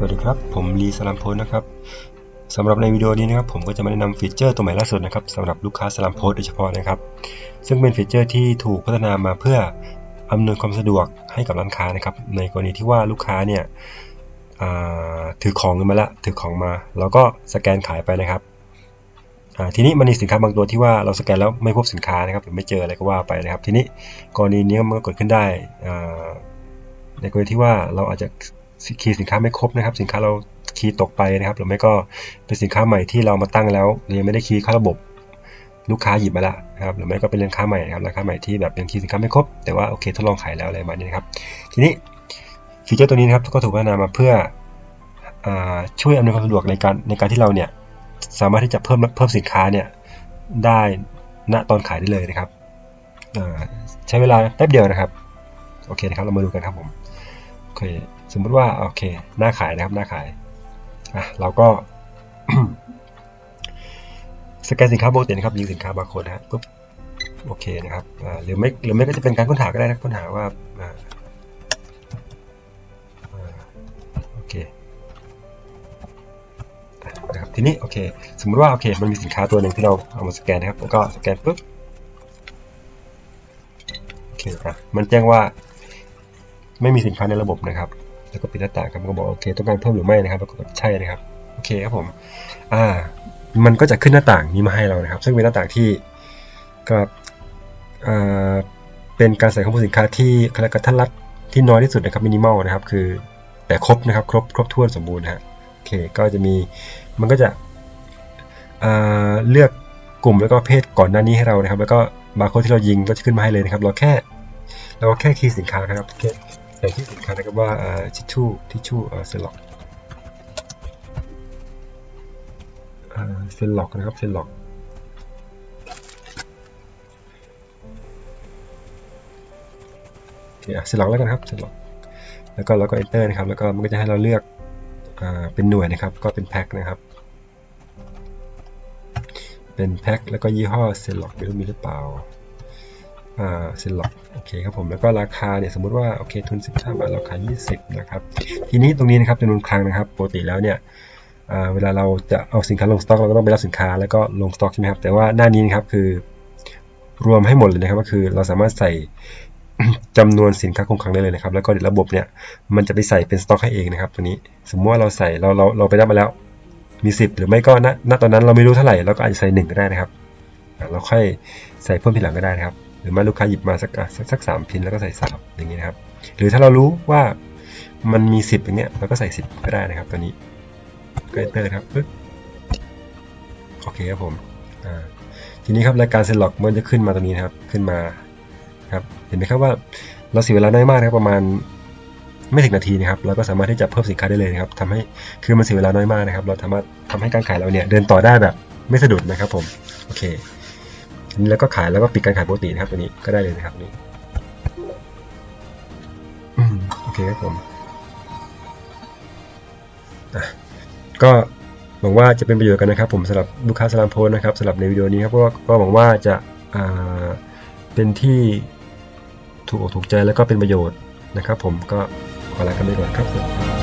สวัสดีครับ ผมลีสลัมโพสนะครับสำหรับในวิดีโอนี้นะครับผมก็จะมาแนะนำฟีเจอร์ตัวใหม่ล่าสุดนะครับสำหรับลูกค้าสลัมโพสโดยเฉพาะนะครับ ซึ่งเป็นฟีเจอร์ที่ถูกพัฒนามาเพื่ออำนวยความสะดวกให้กับร้านค้านะครับ ในกรณีที่ว่าลูกค้าเนี่ยถือของมาละถือของมา แล้วก็สแกนขายไปนะครับทีนี้มันมีสินค้าบางตัวที่ว่าเราสแกนแล้วไม่พบสินค้านะครับหรือไม่เจออะไรก็ว่าไปนะครับ ทีนี้กรณีนี้มันก็เกิดขึ้นได้ในกรณีที่ว่าเราอาจจะ คีย์สินค้าไม่ครบนะครับ สินค้าเราคีย์ตกไปนะครับ หรือไม่ก็เป็นสินค้าใหม่ที่เรามาตั้งแล้วเรายังไม่ได้คีย์เข้าระบบลูกค้าหยิบมาแล้วนะครับหรือไม่ก็เป็นร้านค้าใหม่นะครับร้านค้าใหม่ที่แบบยังคีย์สินค้าไม่ครบแต่ว่าโอเคทดลองขายแล้วอะไรประมาณนี้นะครับ ทีนี้ฟีเจอร์ตัวนี้นะครับก็ถูกพัฒนามาเพื่ออช่วยอำนวยความสะดวกในการในการที่เราเนี่ยสามารถที่จะเพิ่มเพิ่มสินค้าเนี่ยได้ณตอนขายได้เลยนะครับใช้เวลาแป๊บเดียวนะครับ โอเคนะครับ เรามาดูกันครับผม โอเค สมมุติว่าโอเคหน้าขายนะครับหน้าขายอะเราก็สแกนสินค้าปกตินะครับยิงสินค้าบาร์โค้ดนะปุ๊บโอเคนะครับอ่าหรือไม่หรือไม่ก็จะเป็นการค้นหาก็ได้นะค้นหาว่าอ่าโอเคนะครับทีนี้โอเคสมมุติว่าโอเคมันมีสินค้าตัวหนึ่งที่เราเอามาสแกนนะครับแล้วก็สแกนปุ๊บโอเคอะมันแจ้งว่าไม่มีสินค้าในระบบนะครับ แล้วก็ปิดหน้าต่างครับมันก็บอกโอเคต้องการเพิ่มหรือไม่นะครับแล้วก็กดใช่นะครับโอเคครับผมอ่ามันก็จะขึ้นหน้าต่างนี้มาให้เรานะครับ ซึ่งเป็นหน้าต่างที่ก็อ่าเป็นการใส่ข้อมูลสินค้าที่คละกระทัดรัดที่น้อยที่สุดนะครับมินิมอลนะครับคือแต่ครบนะครับครบครบถ้วนสมบูรณ์นะฮะโอเคก็จะมีมันก็จะอ่าเลือกกลุ่มแล้วก็เพศก่อนหน้านี้ให้เรานะครับ แล้วก็บาร์โค้ดที่เรายิงก็จะขึ้นมาให้เลยนะครับ เราแค่เราก็แค่คีย์สินค้านะครับ แค่ที่สินค้านะครับว่าทิชชู่ทิชชู่เซลล็อกเซนล็อกนะครับเซนล็อกโอเคเซนล็อกแล้วกันครับเซนล็อกแล้วก็เราก็ enter นะครับแล้วก็มันก็จะให้เราเลือกอเป็นหน่วยนะครับ ก็เป็นแพ็คนะครับ เป็นแพ็คแล้วก็ยี่ห้อเซนล็อกไม่รู้มีหรือเปล่า เซนล็อกโอเคครับผมแล้วก็ราคาเนี่ยสมมติว่าโอเคทุน 15 บาทราคาย20 นะครับ ทีนี้ตรงนี้นะครับจำนวนครั้งนะครับปกติแล้วเนี่ยอ่าเวลาเราจะเอาสินค้าลงสต็อกเราก็ต้องไปรับสินค้าแล้วก็ลงสต็อกใช่ไหมครับแต่ว่าหน้านี้นะครับคือรวมให้หมดเลยนะครับก็คือเราสามารถใส่จำนวนสินค้าคงคลังได้เลยนะครับ แล้วก็เดี๋ยวระบบเนี่ยมันจะไปใส่เป็นสต็อกให้เองนะครับ ตัวนี้สมมติว่าเราใส่เราเราเราไปรับมาแล้วมี 10 หรือไม่ก็ณณตอนนั้นเราไม่รู้เท่าไหร่เราก็อาจจะใส่หนึ่งก็ได้นะครับอ่าเราค่อยใส่เพิ่มทีหลังก็ได้นะครับ หรือไม่ลูกค้าหยิบมาสักสักสามพินแล้วก็ใส่สามอย่างนี้นะครับ หรือถ้าเรารู้ว่ามันมี10อย่างเงี้ยเราก็ใส่10ก็ได้นะครับ ตัวนี้ก็เตอร์ครับปึ๊บโอเคครับผมอ่าทีนี้ครับรายการเซนล็อกมันจะขึ้นมาตรงนี้นะครับขึ้นมาครับเห็นไหมครับว่าเราเสียเวลาน้อยมากนะครับประมาณไม่ถึงนาทีนะครับเราก็สามารถที่จะเพิ่มสินค้าได้เลยนะครับทำให้คือมันเสียเวลาน้อยมากนะครับ เราสามารถทำให้การขายเราเนี่ยเดินต่อได้แบบไม่สะดุดนะครับผมโอเค แล้วก็ขายแล้วก็ปิดการขายปกตินะครับตัวนี้ก็ได้เลยนะครับนี่โอเคครับผมก็หวังว่าจะเป็นประโยชน์กันนะครับผมสำหรับลูกค้าสลามโพสนะครับสำหรับในวิดีโอนี้ครับก็ก็หวังว่าจะเป็นที่ถูกอกถูกใจแล้วก็เป็นประโยชน์นะครับผมก็ขอลากันไปก่อนครับสวัสดีครับ